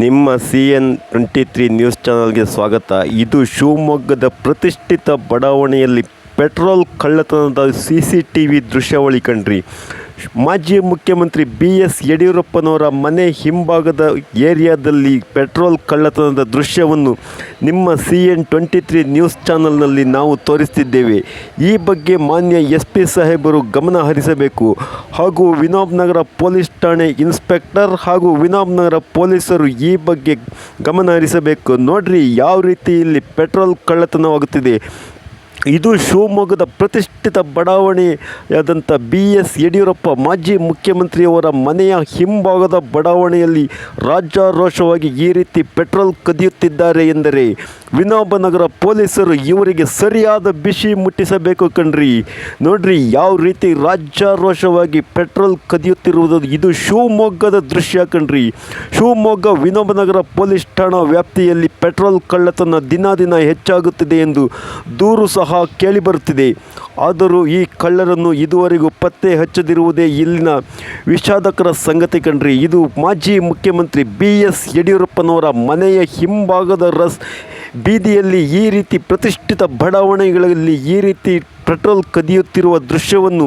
ನಿಮ್ಮ C N twenty three news ಚಾನಲ್ಗೆ ಸ್ವಾಗತ. ಇದು ಶಿವಮೊಗ್ಗದ ಪ್ರತಿಷ್ಠಿತ ಬಡಾವಣೆಯಲ್ಲಿ ಪೆಟ್ರೋಲ್ ಕಳ್ಳತನದ ಸಿ ಸಿ ಟಿ ವಿ ದೃಶ್ಯಾವಳಿ ಕಣ್ರಿ ಮಾಜಿ ಮುಖ್ಯಮಂತ್ರಿ ಬಿ ಎಸ್ ಯಡಿಯೂರಪ್ಪನವರ ಮನೆ ಹಿಂಭಾಗದ ಏರಿಯಾದಲ್ಲಿ ಪೆಟ್ರೋಲ್ ಕಳ್ಳತನದ ದೃಶ್ಯವನ್ನು ನಿಮ್ಮ C N twenty three news ಚಾನಲ್ನಲ್ಲಿ ನಾವು ತೋರಿಸ್ತಿದ್ದೇವೆ. ಈ ಬಗ್ಗೆ ಮಾನ್ಯ ಎಸ್ ಪಿ ಸಾಹೇಬರು ಗಮನ ಹರಿಸಬೇಕು. ಹಾಗೂ ವಿನೋಬ್ ನಗರ ಪೊಲೀಸ್ ಠಾಣೆ ಇನ್ಸ್ಪೆಕ್ಟರ್ ಹಾಗೂ ವಿನೋಬ್ ನಗರ ಪೊಲೀಸರು ಈ ಬಗ್ಗೆ ಗಮನ ಹರಿಸಬೇಕು. ನೋಡ್ರಿ, ಯಾವ ರೀತಿ ಇಲ್ಲಿ ಪೆಟ್ರೋಲ್ ಕಳ್ಳತನವಾಗುತ್ತಿದೆ. ಇದು ಶಿವಮೊಗ್ಗದ ಪ್ರತಿಷ್ಠಿತ ಬಡಾವಣೆಯಾದಂಥ ಬಿ ಎಸ್ ಯಡಿಯೂರಪ್ಪ, ಮಾಜಿ ಮುಖ್ಯಮಂತ್ರಿಯವರ ಮನೆಯ ಹಿಂಭಾಗದ ಬಡಾವಣೆಯಲ್ಲಿ ರಾಜ್ಯಾರೋಷವಾಗಿ ಈ ರೀತಿ ಪೆಟ್ರೋಲ್ ಕದಿಯುತ್ತಿದ್ದಾರೆ ಎಂದರೆ ವಿನೋಬ ನಗರ ಪೊಲೀಸರು ಇವರಿಗೆ ಸರಿಯಾದ ಬಿಸಿ ಮುಟ್ಟಿಸಬೇಕು ಕಣ್ರಿ. ನೋಡ್ರಿ, ಯಾವ ರೀತಿ ರಾಜ್ಯಾರೋಷವಾಗಿ ಪೆಟ್ರೋಲ್ ಕದಿಯುತ್ತಿರುವುದು ಇದು ಶಿವಮೊಗ್ಗದ ದೃಶ್ಯ ಕಣ್ರಿ. ಶಿವಮೊಗ್ಗ ವಿನೋಬ ನಗರ ಪೊಲೀಸ್ ಠಾಣಾ ವ್ಯಾಪ್ತಿಯಲ್ಲಿ ಪೆಟ್ರೋಲ್ ಕಳ್ಳತನ ದಿನ ದಿನ ಹೆಚ್ಚಾಗುತ್ತಿದೆ ಎಂದು ದೂರು ಸಹ ಕೇಳಿಬರುತ್ತಿದೆ. ಆದರೂ ಈ ಕಳ್ಳರನ್ನು ಇದುವರೆಗೂ ಪತ್ತೆ ಹಚ್ಚದಿರುವುದೇ ಇಲ್ಲಿನ ವಿಷಾದಕರ ಸಂಗತಿ ಕಣ್ರಿ. ಇದು ಮಾಜಿ ಮುಖ್ಯಮಂತ್ರಿ ಬಿ ಎಸ್ ಯಡಿಯೂರಪ್ಪನವರ ಮನೆಯ ಹಿಂಭಾಗದ ರಸ್ ಬೀದಿಯಲ್ಲಿ ಈ ರೀತಿ ಪ್ರತಿಷ್ಠಿತ ಬಡಾವಣೆಗಳಲ್ಲಿ ಈ ರೀತಿ ಪೆಟ್ರೋಲ್ ಕದಿಯುತ್ತಿರುವ ದೃಶ್ಯವನ್ನು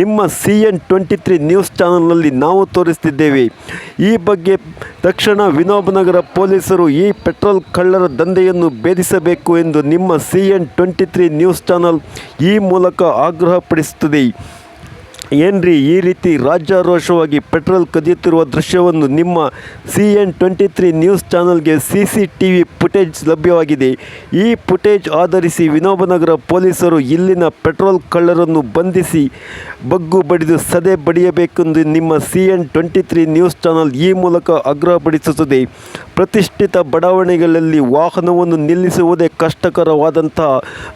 ನಿಮ್ಮ C N twenty three news ಚಾನಲ್ನಲ್ಲಿ ನಾವು ತೋರಿಸ್ತಿದ್ದೇವೆ. ಈ ಬಗ್ಗೆ ತಕ್ಷಣ ವಿನೋಬನಗರ ಪೊಲೀಸರು ಈ ಪೆಟ್ರೋಲ್ ಕಳ್ಳರ ದಂಧೆಯನ್ನು ಭೇದಿಸಬೇಕು ಎಂದು ನಿಮ್ಮ C N twenty three news channel ಈ ಮೂಲಕ ಆಗ್ರಹಪಡಿಸುತ್ತದೆ. ಏನ್ರಿ ಈ ರೀತಿ ರಾಜ್ಯಾರೋಷವಾಗಿ ಪೆಟ್ರೋಲ್ ಕದಿಯುತ್ತಿರುವ ದೃಶ್ಯವನ್ನು ನಿಮ್ಮ C N twenty three news ಚಾನಲ್ಗೆ C C T V footage ಲಭ್ಯವಾಗಿದೆ. ಈ ಫುಟೇಜ್ ಆಧರಿಸಿ ವಿನೋಬನಗರ ಪೊಲೀಸರು ಇಲ್ಲಿನ ಪೆಟ್ರೋಲ್ ಕಳ್ಳರನ್ನು ಬಂಧಿಸಿ ಬಗ್ಗು ಬಡಿದು ಸದೆ ಬಡಿಯಬೇಕೆಂದು ನಿಮ್ಮ C N twenty three news channel ಈ ಮೂಲಕ ಆಗ್ರಹಪಡಿಸುತ್ತದೆ ಪ್ರತಿಷ್ಠಿತ ಬಡಾವಣೆಗಳಲ್ಲಿ ವಾಹನವನ್ನು ನಿಲ್ಲಿಸುವುದೇ ಕಷ್ಟಕರವಾದಂತಹ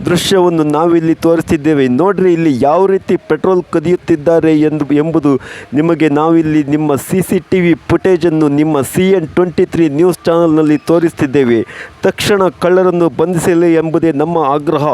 ದೃಶ್ಯವನ್ನು ನಾವಿಲ್ಲಿ ತೋರಿಸಿದ್ದೇವೆ. ನೋಡ್ರಿ, ಇಲ್ಲಿ ಯಾವ ರೀತಿ ಪೆಟ್ರೋಲ್ ಕದಿಯುತ್ತಿದ್ದಾರೆ ಎಂದು ಎಂಬುದು ನಿಮಗೆ ನಾವಿಲ್ಲಿ ನಿಮ್ಮ ಸಿ ಸಿ ಟಿ ವಿ ಫುಟೇಜನ್ನು ನಿಮ್ಮ C N twenty three news ಚಾನಲ್ನಲ್ಲಿ ತೋರಿಸ್ತಿದ್ದೇವೆ. ತಕ್ಷಣ ಕಳ್ಳರನ್ನು ಬಂಧಿಸಲಿ ಎಂಬುದೇ ನಮ್ಮ ಆಗ್ರಹ.